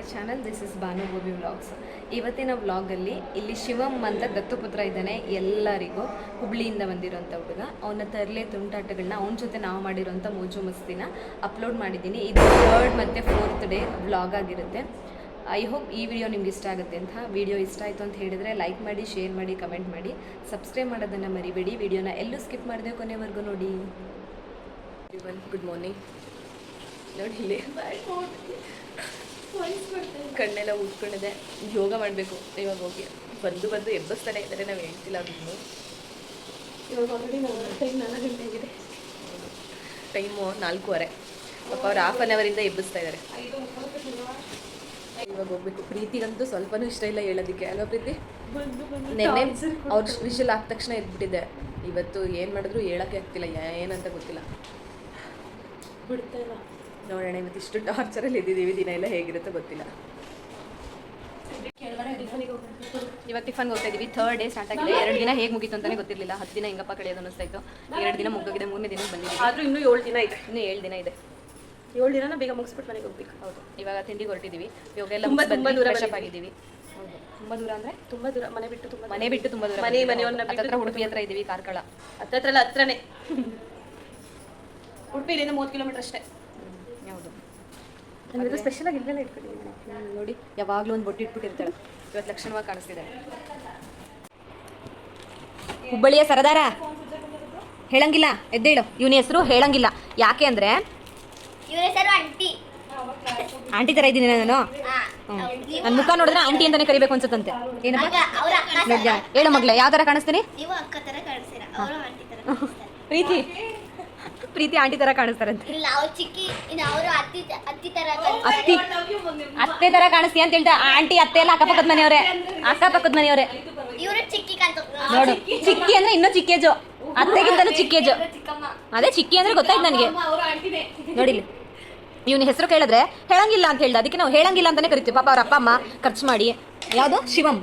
My channel this is Banu Gobi vlogs ಇವತ್ತಿನ ವ್ಲಾಗಲ್ಲಿ ಇಲ್ಲಿ ಶಿವಮ್ ಅಂತ ದತ್ತುಪುತ್ರ ಇದ್ದಾನೆ ಎಲ್ಲರಿಗೂ ಹುಬ್ಳಿಯಿಂದ ಬಂದಿರೋಂಥ ಹುಡುಗ. ಅವನ ತರಲೆ ತುಂಟಾಟಗಳನ್ನ ಅವನ ಜೊತೆ ನಾವು ಮಾಡಿರೋಂಥ ಮೋಜು ಮಸ್ತಿನ ಅಪ್ಲೋಡ್ ಮಾಡಿದ್ದೀನಿ. ಇದು ಥರ್ಡ್ ಮತ್ತು ಫೋರ್ತ್ ಡೇ ವ್ಲಾಗ್ ಆಗಿರುತ್ತೆ. ಐ ಹೋಪ್ ಈ ವಿಡಿಯೋ ನಿಮ್ಗೆ ಇಷ್ಟ ಆಗುತ್ತೆ ಅಂತ. ವಿಡಿಯೋ ಇಷ್ಟ ಆಯಿತು ಅಂತ ಹೇಳಿದರೆ ಲೈಕ್ ಮಾಡಿ ಶೇರ್ ಮಾಡಿ ಕಮೆಂಟ್ ಮಾಡಿ. ಸಬ್ಸ್ಕ್ರೈಬ್ ಮಾಡೋದನ್ನು ಮರಿಬೇಡಿ. ವಿಡಿಯೋನ ಎಲ್ಲೂ ಸ್ಕಿಪ್ ಮಾಡಿದೆ ಕೊನೆವರೆಗೂ ನೋಡಿ. ಗುಡ್ ಮಾರ್ನಿಂಗ್ ನೋಡಿ ಕಣ್ಣೆಲ್ಲ ಉಟ್ಕೊಂಡಿದೆ ಯೋಗ ಮಾಡಬೇಕು. ಇವಾಗ ಹೋಗಿ. ಬಂದು ಬಂದು ಎಬ್ಬಿಸ್ತಾನೆ ಇದ್ದಾರೆ. ನಾವು ಹೇಳ್ತಿಲ್ಲ ಅದನ್ನು ಇವಾಗ ಆಲ್ರೆಡಿ ಟೈಮ್ ನಾಲ್ಕು ಗಂಟೆ ಆಗಿದೆ ಟೈಮು ನಾಲ್ಕೂವರೆ. ಪಾಪ ಅವ್ರು ಹಾಫ್ ಆನ್ ಅವರಿಂದ ಎಬ್ಬಿಸ್ತಾ ಇದ್ದಾರೆ. ಇವಾಗ ಹೋಗ್ಬೇಕು. ಪ್ರೀತಿಗಂತೂ ಸ್ವಲ್ಪನೂ ಇಷ್ಟ ಇಲ್ಲ ಹೇಳೋದಕ್ಕೆ. ಅಲ್ವಾ ಪ್ರೀತಿ? ನೆನ್ನೆ ಅವ್ರ ಸ್ಪೆಷಲ್ ಆದ ತಕ್ಷಣ ಎದ್ಬಿಟ್ಟಿದ್ದೆ ಇವತ್ತು ಏನು ಮಾಡಿದ್ರು ಹೇಳೋಕ್ಕೆ ಆಗ್ತಿಲ್ಲ. ಏನಂತ ಗೊತ್ತಿಲ್ಲ. ನೋಡೋಣ ಮತ್ತೆ ಇಷ್ಟು ಟಾರ್ಚರಲ್ಲಿ ಇದ್ದಿದ್ದೀವಿ ದಿನ ಎಲ್ಲ ಹೇಗಿರುತ್ತೋ ಗೊತ್ತಿಲ್ಲ. ಇವಾಗ ಟಿಫನ್ಗೆ ಹೋಗ್ತಾ ಇದೀವಿ ಥರ್ಡ್ ಡೇ ಸ್ಟಾರ್ಟ್ ಆಗಿದೆ. ಎರಡು ದಿನ ಹೇಗೆ ಮುಗಿತು ಅಂತಾನೆ ಗೊತ್ತಿರಲಿಲ್ಲ. ಹತ್ತು ದಿನ ಹೆಂಗಪ್ಪ ಕಳೆಯೋದು ಅನಿಸ್ತಾ ಇತ್ತು ಎರಡು ದಿನ ಮುಗೋಗಿದೆ ಮೂರನೇ ದಿನ ಬಂದಿದೆ ಆದ್ರೂ ಇನ್ನೂ ಏಳು ದಿನ ಇದೆ. ಇನ್ನೂ ಏಳು ದಿನ ಇದೆ. ಏಳು ದಿನ ಬೇಗ ಮುಗಿಸ್ಬಿಟ್ಟು ಮನೆಗೆ ಹೋಗ್ಬೇಕು. ಹೌದು. ಇವಾಗ ತಿಂಡಿ ಹೊರಟಿದ್ದೀವಿ. ಇವಾಗ ಎಲ್ಲ ತುಂಬಾ- ತುಂಬಾ ದೂರ ಫ್ರೆಶ್ ಆಗಿದ್ದೀವಿ. ಹೌದು. ತುಂಬ ದೂರ ಅಂದರೆ? ತುಂಬಾ ದೂರ. ಮನೆ ಬಿಟ್ಟು ತುಂಬ ಮನೆ ಬಿಟ್ಟು ತುಂಬ ದೂರ ಮನೆ ಮನೆಯವ್ರನ್ನ ಬಿಟ್ಟು ಹತ್ರ ಉಡುಪಿ ಹತ್ರ ಇದ್ದೀವಿ ಕಾರ್ಕಳ. ಹತ್ತತ್ರಲ್ಲ ಹತ್ರನೇ. ಉಡುಪಿಯಿಂದ ಮೂವತ್ತು ಕಿಲೋಮೀಟರ್ ಅಷ್ಟೇ. ಯಾವುದು? ನಮ್ದು ಸ್ಪೆಷಲ್ ಆಗಿ ಇಲ್ಲೆಲ್ಲ ಇಟ್ಕೊಂಡಿದ್ದೀನಿ ನೋಡಿ ಯಾವಾಗಲೂ ಒಂದು ಬೊಟ್ಟು ಇಟ್ಬಿಟ್ಟಿರ್ತಾಳೆ ಇವತ್ತು ಲಕ್ಷಣವಾಗಿ ಕಾಣಿಸ್ತಿದೆ. ಹುಬ್ಬಳ್ಳಿಯ ಸರದಾರ? ಹೇಳಂಗಿಲ್ಲ. ಎದ್ದೇಳು. ಇವನ ಹೆಸರು ಹೇಳಂಗಿಲ್ಲ. ಯಾಕೆ ಅಂದ್ರೆ? ಆಂಟಿ. ಥರ ಇದ್ದೀನಿ ನಾನು. ನನ್ನ ಮುಖ ನೋಡಿದ್ರೆ ಆಂಟಿ ಅಂತಾನೆ ಕರಿಬೇಕು ಅನ್ಸುತ್ತಂತೆ. ಏನಪ್ಪ? ಅವ್ರ ಅಕ್ಕ ಹೇಳು ಮಗ್ಲೆ ಯಾವ ತರ ಕಾಣಿಸ್ತೀನಿ? ನೀವು ಅಕ್ಕ ತರ ಕಾಣಿಸ್ತೀರ? ಅವರು ಆಂಟಿ ತರ ಕಾಣಿಸ್ತಾರೆ. ಪ್ರೀತಿ. ಪ್ರೀತಿ ಆಂಟಿ ತರ ಕಾಣಿಸ್ತಾರಂತೆ. ಇಲ್ಲ ಅವ್ರು ಚಿಕ್ಕಿ ಇನ್ನು ಅವರು ಅತ್ತಿ ಅತ್ತಿ ತರ ಅತ್ತಿ ಅತ್ತೆ ಥರ ಕಾಣಿಸ್ತೀಯ ಅಂತ ಹೇಳ್ತಾ ಆಂಟಿ ಅತ್ತೆ ಎಲ್ಲ ಅಕ್ಕಪಕ್ಕದ ಮನೆಯವರೇ. ಅಕ್ಕಪಕ್ಕದ ಮನೆಯವರೇ. ಇವರು ಚಿಕ್ಕಿ ನೋಡು ಚಿಕ್ಕಿ. ಅಂದ್ರೆ ಇನ್ನೂ ಚಿಕ್ಕೇಜು ಅತ್ತೆಗಿಂತಲೂ ಚಿಕ್ಕೇಜು ಅದೇ ಚಿಕ್ಕಿ ಅಂದ್ರೆ ಗೊತ್ತಾಯ್ತು ನನಗೆ. ನೋಡಿಲಿ ಇವನ ಹೆಸರು ಕೇಳಿದ್ರೆ ಹೇಳಂಗಿಲ್ಲ ಅಂತ ಹೇಳ್ದ. ಅದಕ್ಕೆ ನಾವು ಹೇಳಂಗಿಲ್ಲ ಅಂತಾನೆ ಕರಿತೀವಿ. ಪಾಪ ಅವ್ರ ಅಪ್ಪ ಅಮ್ಮ ಖರ್ಚು ಮಾಡಿ. ಯಾವುದು? Shivam.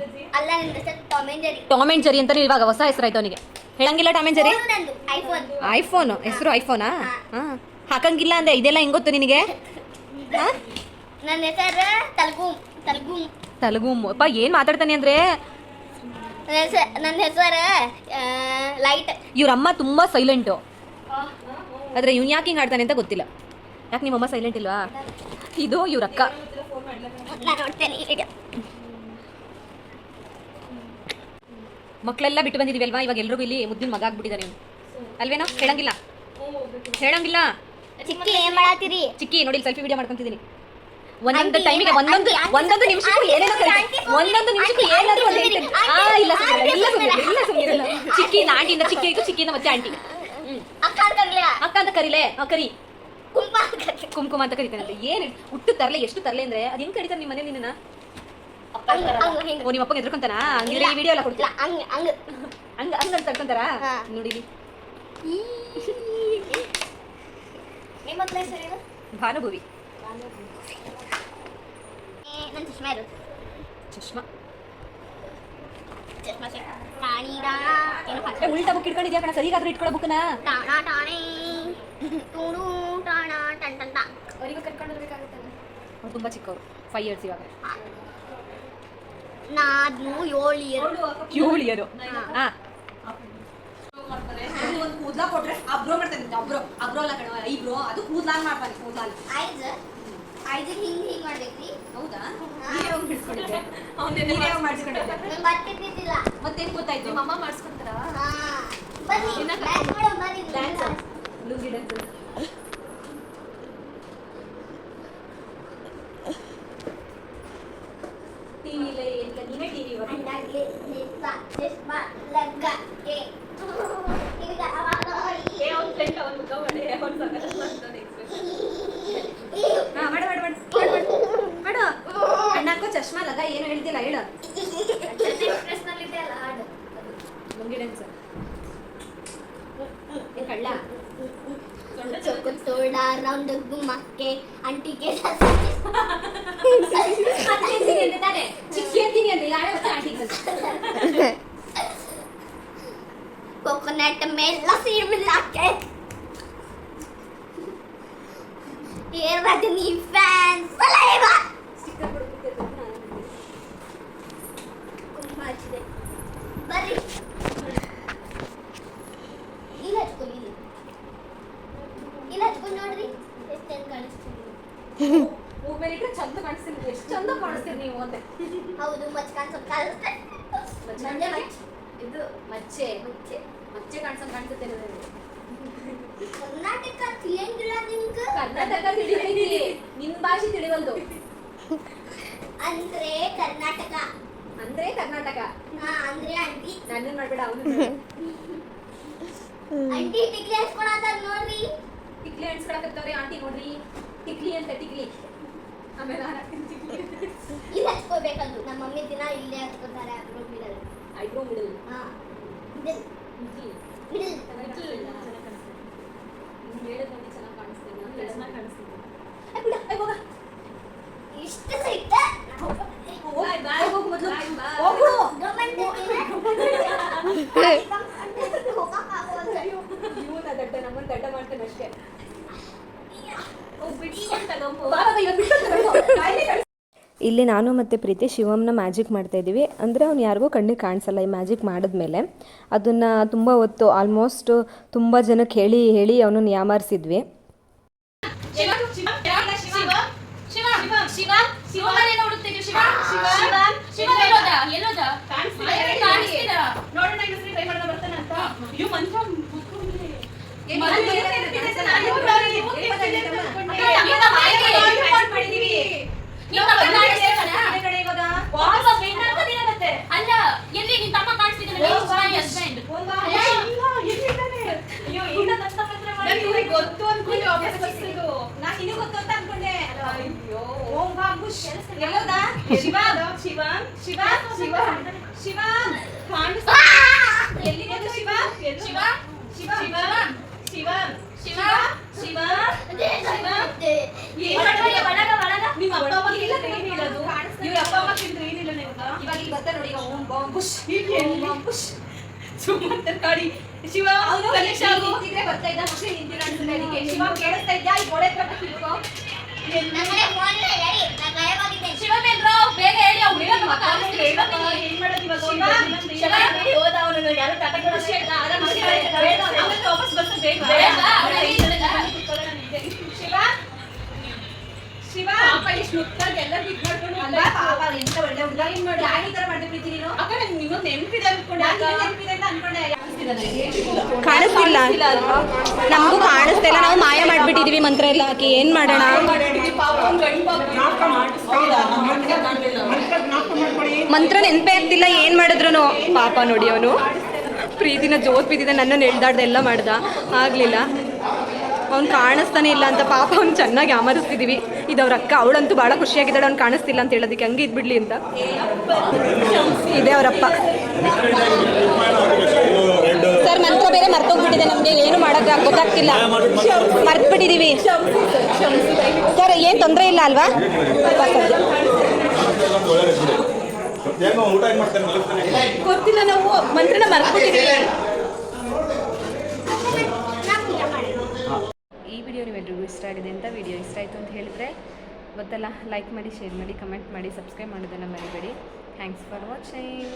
Tom and Jerry Tom and Jerry ಅಂತಾನೆ ಇವಾಗ ಹೊಸ ಹೆಸರು ಆಯ್ತು ಅವನಿಗೆ. ಹೇಳಂಗಿಲ್ಲ ಟಾಮ್ ಅಂಡ್ ಜೆರಿ ಐಫೋನ್ ಹೆಸರು ಐಫೋನಾ ಹಾ. ಹಾಕಂಗಿಲ್ಲ ಅಂದೆ ಇದೆಲ್ಲ ಹೆಂಗ್ ಗೊತ್ತು ನಿನಗೆ? ತಲಗೂಮ್ ನನ್ನ ಹೆಸರು ತಲ್ಗೂಮ್ ತಲ್ಗೂಮ್ ತಲಗು. ಅಪ್ಪ ಏನ್ ಮಾತಾಡ್ತಾನೆ ಅಂದ್ರೆ? ನನ್ನ ಹೆಸರು ನನ್ನ ಹೆಸರು ಲೈಟ್. ಇವ್ರ ಅಮ್ಮ ತುಂಬಾ ಸೈಲೆಂಟು ಆದ್ರೆ ಇವ್ನು ಯಾಕೆ ಹಿಂಗೆ ಆಡ್ತಾನೆ ಅಂತ ಗೊತ್ತಿಲ್ಲ. ಯಾಕೆ ನಿಮ್ಮಮ್ಮ ಸೈಲೆಂಟ್ ಇಲ್ವಾ? ಇದು ಇವ್ರ ಅಕ್ಕ ನಾನು ನೋಡ್ತೇನೆ ಈ ವಿಡಿಯೋ ಮಕ್ಕಳೆಲ್ಲ ಬಿಟ್ಟು ಬಂದಿದೀವಿ ಅಲ್ವಾ ಇವಾಗ ಎಲ್ಲರೂ ಇಲ್ಲಿ ಮುದ್ದಿನ ಮಗ ಆಗ್ಬಿಟ್ಟಿದ್ದಾರೆ ನೀವು ಅಲ್ವೇನೋ? ಹೇಳಂಗಿಲ್ಲ. ಹೇಳಂಗಿಲ್ಲ. ಚಿಕ್ಕಿ ಏನ್ ಮಾಡತ್ತೀರಿ ಚಿಕ್ಕಿ ನೋಡಿ ಸೆಲ್ಫಿ ವಿಡಿಯೋ ಮಾಡ್ಕೊಂತಿದ್ದೀನಿ. ಒಂದೊಂದು ಟೈಮಿಗೆ ಒಂದೊಂದು ಒಂದೊಂದು ನಿಮಿಷಕ್ಕೂ ಏನೇನೋ ಒಂದೊಂದು ನಿಮಿಷಕ್ಕೂ ಏನಾದರೂ ಒಂದು ಆ ಇಲ್ಲ ಸುಮ್ಮನೆ ಇಲ್ಲ ಇಲ್ಲ ಸುಮ್ನಿರಲ್ಲ. ಚಿಕ್ಕಿಯಿಂದ ಆಂಟಿಯಿಂದ ಚಿಕ್ಕಿ ಆಯ್ತು ಚಿಕ್ಕಿಯಿಂದ ಮತ್ತೆ ಆಂಟಿ. ಅಕ್ಕ ಅಂತ ಅಂತಂಗ್ಲ ಅಕ್ಕ ಅಂತ ಕರಿಲೆ? ಕರಿ. ಕುಂಕುಮ ಕುಂಕುಮ ಅಂತ ಕರಿತಾನಂತೆ. ಏನು ಹುಟ್ಟು ತರಲೆ ಎಷ್ಟು ತರಲೆ ಅಂದ್ರೆ ಅದು ಹೆಂಗ್ ಕರೀತಾರೆ ನಿಮ್ಮ ಮನೇಲಿ ನಿನ್ನ ಓ ನಿಮ್ಮ ಅಪ್ಪಗೆ ಎದ್ರಕೊಂತಾನ ಹಂಗಿದ್ರೆ ಈ ವಿಡಿಯೋ ಎಲ್ಲ ಇಲ್ಲ ಕೊಡ್ತೀರಾ ಹಂಗ ಹಂಗ ಹಂಗ ಹಂಗ ಅಂತ ತಡ್ಕೊಂತಾರ ಹಾ. ನೋಡಿಲಿ ನಿಮ್ಮ ಮಕ್ಳ ಹೆಸರೇನು ಭಾನುಭವಿ ನನ್ನ ಚಶ್ಮಾ ಇರು ಚಶ್ಮಾ ಚಶ್ಮಾ ಸೆ ಟಾಣಿ ಡಾಣ ಏನು ಹಾಕಿ ಏ, ಉಲ್ಟಾ ಬುಕ್ ಇಟ್ಕೊಂಡಿದ್ಯಾ ಕಣ ಸರಿಗಾದ್ರೂ ಇಟ್ಕೊಳ್ಳೋ ಬುಕ್ನ ಟಾಣ ಟಾಣಿ ಟೂಡು ಟಾಣ ಟನ್ ಟನ್ ಟಾ ಅವರಿಗೂ ಕರ್ಕೊಂಡು ಬರ್ಬೇಕಾಗುತ್ತಲ್ಲ ಅವ್ರು ತುಂಬಾ ಚಿಕ್ಕವರು ಫೈವ್ ಇಯರ್ಸ್ ಇವಾಗ ನಾದ್ನು ಏಳು ಇಯರ್ ಏಳು ಒಂದು ಹಾ. ಕೂದ್ಲಾ ಕೊಟ್ರೆ ಅಬ್ರೋ ಮಾಡ್ತಾನೆ ಅಬ್ರೋ ಅಬ್ರೋ ಅಲ್ಲ ಕಣ ಐಬ್ರೋ ಅದು ಕೂದ್ಲಾನ್ ಮಾಡ್ತಾನೆ ಕೂದ್ಲಾನ್ ಐದು. ಐದು ಹಿಂಗ್ ಹಿಂಗ್ ಮಾಡ್ಬೇಕ್ರಿ. ಹೌದಾ? ಅವನೇ ನೀವೇ ಮಾಡಿಸ್ಕೊಂಡಿದ್ದೆ. ಮತ್ತೇನ್ ಗೊತ್ತಾಯ್ತು? ಅಮ್ಮ ಮಾಡಿಸ್ಕೊಂತಾರ ಹಾ. ಬನ್ನಿ ಡ್ಯಾನ್ಸ್ ಮಾಡೋ ಬನ್ನಿ ಡ್ಯಾನ್ಸ್ ಲುಂಗಿ ಡ್ಯಾನ್ಸ್ ಟಿವಿಲೇ ಏನಿಲ್ಲ ನೀವೇ ಟಿವಿ ಅಂದಾಗ್ಲಿ ನಿಸ್ಸ ಚಶ್ಮಾ ಲಗ್ಗ ಏ ಈಗ ಅವಾಗ ಏ ಅವ್ನ ಫ್ರೆಂಡ್ ಅವ್ನ ಮುಖ ಮಾಡಿ ಅವ್ನ ಸಕತ್ ಮಾಡ್ತಾನೆ ಹಾ ಮಾಡು ಮಾಡು ಮಾಡು ಮಾಡು ಅಣ್ಣಕ್ಕೋ ಚಶ್ಮಾ ಲಗ ಏನು ಹೇಳ್ತಿಲ್ಲ ಹೇಳು ಎಕ್ಸ್ಪ್ರೆಸ್ನಲ್ಲಿದೆ ಅಲ್ಲ ಹಾಡು ಲುಂಗಿ ಡ್ಯಾನ್ಸ್ ಏ ಕಳ್ಳ ಚೊಕ್ಕ ತೋಡ ರೌಂಡ್ ಗುಮ್ಮಕ್ಕೆ ಅಂಟಿಗೆ ಚಿಕ್ಕಿ ಅಂತೀನಿ ಅಂದ್ರೆ ಯಾರೇ ಗೊತ್ತಾ ಆಂಟಿ ಕೋಕೋನಟ್ ಮೇಲ ಸೀಡ್ ಮಿಲಾಕೆ ಏ ರಜನಿ ಕಾಣಿಸ್ತೀನಿ ಎಷ್ಟು ಚಂದ ಕಾಣಿಸ್ತೀರಿ ನೀವು ಅಂತ. ಹೌದು ಮಚ್ಚ ಕಾಣಿಸೋದು ಕಾಣಿಸುತ್ತೆ ಮಚ್ಚೆ ಇದು ಮಚ್ಚೆ ಮಚ್ಚೆ. ಮಚ್ಚೆ ಕಾಣಿಸೋದು ಕಾಣಿಸುತ್ತೆ ನನಗೆ. ಕರ್ನಾಟಕ ತಿಳಿಯಂಗಿಲ್ಲ ನಿಮ್ಗೆ? ಕರ್ನಾಟಕ ತಿಳಿಯಂಗಿಲ್ಲ. ನಿನ್ ಭಾಷೆ ತಿಳಿವಲ್ದು. ಅಂದ್ರೆ ಕರ್ನಾಟಕ. ಅಂದ್ರೆ ಕರ್ನಾಟಕ. ಹಾ ಅಂದ್ರೆ ಆಂಟಿ. ನನ್ನನ್ ಮಾಡ್ಬೇಡ ಅವನು ಆಂಟಿ ಟಿಕ್ಲಿ ಹಚ್ಕೊಳತ್ತಾರ ನೋಡ್ರಿ. ಟಿಕ್ಲಿ ಹಚ್ಕೊಳಕತ್ತವ್ರಿ ಆಂಟಿ ನೋಡ್ರಿ. ಟಿಕ್ಲಿ ಅಂತ ಟಿಕ್ಲಿ ಆಮೇಲೆ ನಾನ್ ಹಾಕ್ತೀನಿ ಟಿಕ್ಲಿ ಇಲ್ಲಿ ಹಚ್ಕೋಬೇಕಂದು ನಮ್ಮ ಮಮ್ಮಿ ದಿನ ಇಲ್ಲೇ ಹಚ್ಕೋತಾರೆ ಅದ್ರ ಮಿಡಲ್ ಐಬ್ರೋ ಮಿಡಲ್ ಹಾ. ಮಿಡಲ್ ಮಿಡ್ಲ್ ಮಿಡಲ್ ಹೇಳಿದ್ ನೋಡಿ ಚೆನ್ನಾಗಿ ಕಾಣಿಸ್ತೀನಿ ನಾನು ಚೆನ್ನಾಗಿ ಕಾಣಿಸ್ತೀನಿ ಇಷ್ಟ ಬಾಯ್ ಹೋಗು. ಮೊದಲು ಹೋಗು ಇವನ ದಡ್ಡ ನಮ್ಮನ್ನ ದಡ್ಡ ಮಾಡ್ತಾನೆ ಅಷ್ಟೇ ಇಲ್ಲಿ ನಾನು ಮತ್ತು ಪ್ರೀತಿ ಶಿವಮ್ನ ಮ್ಯಾಜಿಕ್ ಮಾಡ್ತಾ ಇದ್ದೀವಿ ಅಂದರೆ ಅವ್ನು ಯಾರಿಗೂ ಕಣ್ಣಿಗೆ ಕಾಣಿಸಲ್ಲ ಈ ಮ್ಯಾಜಿಕ್ ಮಾಡಿದ್ಮೇಲೆ ಅದನ್ನು ತುಂಬ ಹೊತ್ತು ಆಲ್ಮೋಸ್ಟ್ ತುಂಬ ಜನಕ್ಕೆ ಹೇಳಿ ಹೇಳಿ ಅವನನ್ನು ಯಾಮಾರಿಸಿದ್ವಿ ಶಿವ ಶಿವ ಶಿವ ಶಿವ ಶಿವ ಶಿವ ಶಿವ ಶಿವ ಶಿವ ಶಿವ ಶಿವ ಶಿವ ಶಿವ ಶಿವ ಕಾಣಿಸ್ತಿಲ್ಲ ನೋಡೋಣ ಇನ್ನೊಂದ್ಸರಿ ಟ್ರೈ ಮಾಡೋಣ ಬರ್ತಾನೆ ಅಂತ ಅಯ್ಯೋ ಮಂತ್ರ ಅಲ್ಲ ಎಲ್ಲಿ ನಿನ್ ತಮ್ಮ ಕಾಣಿಸ್ತಿದ್ದಾನೆ ಹಸ್ಬೆಂಡ್ ಗೊತ್ತು ಅನ್ಕೊಂಡು ನಾ ನಿನಗೆ ಗೊತ್ತು ಅಂತ ಅನ್ಕೊಂಡೆ ಅಯ್ಯೋ ಓಂ ಬಾ ಎಲ್ಲೋದಾ ಎಲ್ಲೋದ ಶಿವ ಶಿವ ಶಿವ ಶಿವ ಶಿವ ಕಾಣಿಸ್ತಾ ಎಲ್ಲಿದೆ ಶಿವ ಶಿವ ಶಿವ ಶಿವ ಶಿವ ಶಿವ ಶಿವ ಏನ್ ಮಾಡ್ತೀಯ? ನಿಮ್ಮ ಅಪ್ಪ ಅಮ್ಮ ಇಲ್ಲ ಏನಿಲ್ಲದು ಇವ್ರ ಅಪ್ಪ ಅಮ್ಮ ತಿಂದ್ರೆ ಏನಿಲ್ಲ ನಿಮ್ಗ ಇವಾಗ ಇಲ್ಲಿ ಬರ್ತಾರೆ ನೋಡಿ ಈಗ ಓಂ ಬಾಂಬ್ ಬುಷ್ ಓಂ ಬಾಂಬ್ ಬುಷ್ ಸುಮ್ಮನೆ ಕಾಡಿ ಶಿವ ಗಣೇಶ ನಿಂತಿದ್ರೆ ಬರ್ತಾ ಇದ್ದ ಮಕ್ಕಳು ನಿಂತಿಲ್ಲ ಅನ್ಸುತ್ತೆ ಅದಕ್ಕೆ ಶಿವ ಕೇಳಿಸ್ತಾ ಇದ್ದ ಅಲ್ಲಿ ಗೋಡೆ ಕಟ್ಟ ತಿಳ್ಕೊ ಶಿವ ಬೇಡ್ರೋ ಬೇಗ ಹೇಳಿ ಅವ್ನು ಹೇಳೋದು ಮಾತಾಡ್ತಾರೆ ಶಿವ ಏನ್ ಮಾಡೋದು ಇವಾಗ? ಶಿವ ಶಿವ ಹೇಳಿ ಹೋದ ಅವನು ಯಾರು ಟಾಟಾ ಖುಷಿ ಆಯ್ತಾ? ಅವನು ವಾಪಸ್ ಬೇಗ. ಶಿವ. ಪಾಪ ಎಷ್ಟು ಮುತ್ತಾಗಿ ಎಲ್ಲ ಬಿಗ್ ಮಾಡ್ಕೊಂಡು ಅಲ್ಲ ಪಾಪ ಎಂತ ಒಳ್ಳೆ ಹುಡುಗ? ಏನ್ ಮಾಡಿ ಯಾಕೆ ಈ ತರ ಮಾಡ್ಬಿಡ್ತೀನಿ ನೀನು? ಅಕ್ಕ ನಂಗೆ ನಿನ್ನೊಂದು ನೆನಪಿದೆ ಅನ್ಕೊಂಡೆ ನೆನಪಿದೆ ಅಂತ ಅನ್ಕೊಂಡೆ. ಕಾಣಿಸ್ತಿಲ್ಲ ನಮಗೂ ಕಾಣಿಸ್ತಾ ಇಲ್ಲ. ನಾವು ಮಾಯ ಮಾಡ್ಬಿಟ್ಟಿದೀವಿ ಮಂತ್ರ ಎಲ್ಲ ಹಾಕಿ. ಏನು ಮಾಡೋಣ? ಮಂತ್ರ ನೆನಪೇ ಇರ್ತಿಲ್ಲ ಏನು ಮಾಡಿದ್ರು ಪಾಪ ನೋಡಿ ಅವನು. ಪ್ರೀತಿನ ಜೋತ್ ಬಿದ್ದಿದ್ದ ನನ್ನನ್ನು ಎಳ್ದಾಡ್ದೆ ಎಲ್ಲ ಮಾಡ್ದ. ಆಗಲಿಲ್ಲ. ಅವ್ನು ಕಾಣಿಸ್ತಾನೆ ಇಲ್ಲ ಅಂತ ಪಾಪ ಅವ್ನು ಚೆನ್ನಾಗಿ ಆಮರಿಸ್ತಿದ್ದೀವಿ ಇದು ಅವ್ರ ಅಕ್ಕ ಅವಳಂತೂ ಭಾಳ ಖುಷಿಯಾಗಿದ್ದಾಳೆ ಅವ್ನು ಕಾಣಿಸ್ತಿಲ್ಲ ಅಂತ ಹೇಳೋದಕ್ಕೆ ಹಂಗೆ ಇದ್ಬಿಡ್ಲಿ ಅಂತ. ಇದೆ ಅವರಪ್ಪ ಸರ್ ಮಂತ್ರ ಬೇರೆ ಮರ್ತೋಗ್ಬಿಟ್ಟಿದೆ ನಮಗೆ ಏನು ಮಾಡೋಕ್ಕೆ ಗೊತ್ತಾಗ್ತಿಲ್ಲ. ಮರ್ತ್ಬಿಟ್ಟಿದ್ದೀವಿ ಸರ್ ಏನು ತೊಂದರೆ ಇಲ್ಲ ಅಲ್ವಾ? ಗೊತ್ತಿಲ್ಲ ನಾವು ಮಂತ್ರನ ಮರ್ತ್ಬಿಟ್ಟಿದ್ದೀವಿ ಈ ವಿಡಿಯೋ ನಿಮ್ಮೆಲ್ರಿಗೂ ಇಷ್ಟ ಆಗಿದೆ ಅಂತ ವಿಡಿಯೋ ಇಷ್ಟ ಆಯಿತು ಅಂತ ಹೇಳಿದ್ರೆ ಗೊತ್ತಲ್ಲ ಲೈಕ್ ಮಾಡಿ ಶೇರ್ ಮಾಡಿ ಕಮೆಂಟ್ ಮಾಡಿ ಸಬ್ಸ್ಕ್ರೈಬ್ ಮಾಡೋದನ್ನು ಮರಿಬೇಡಿ. Thanks for watching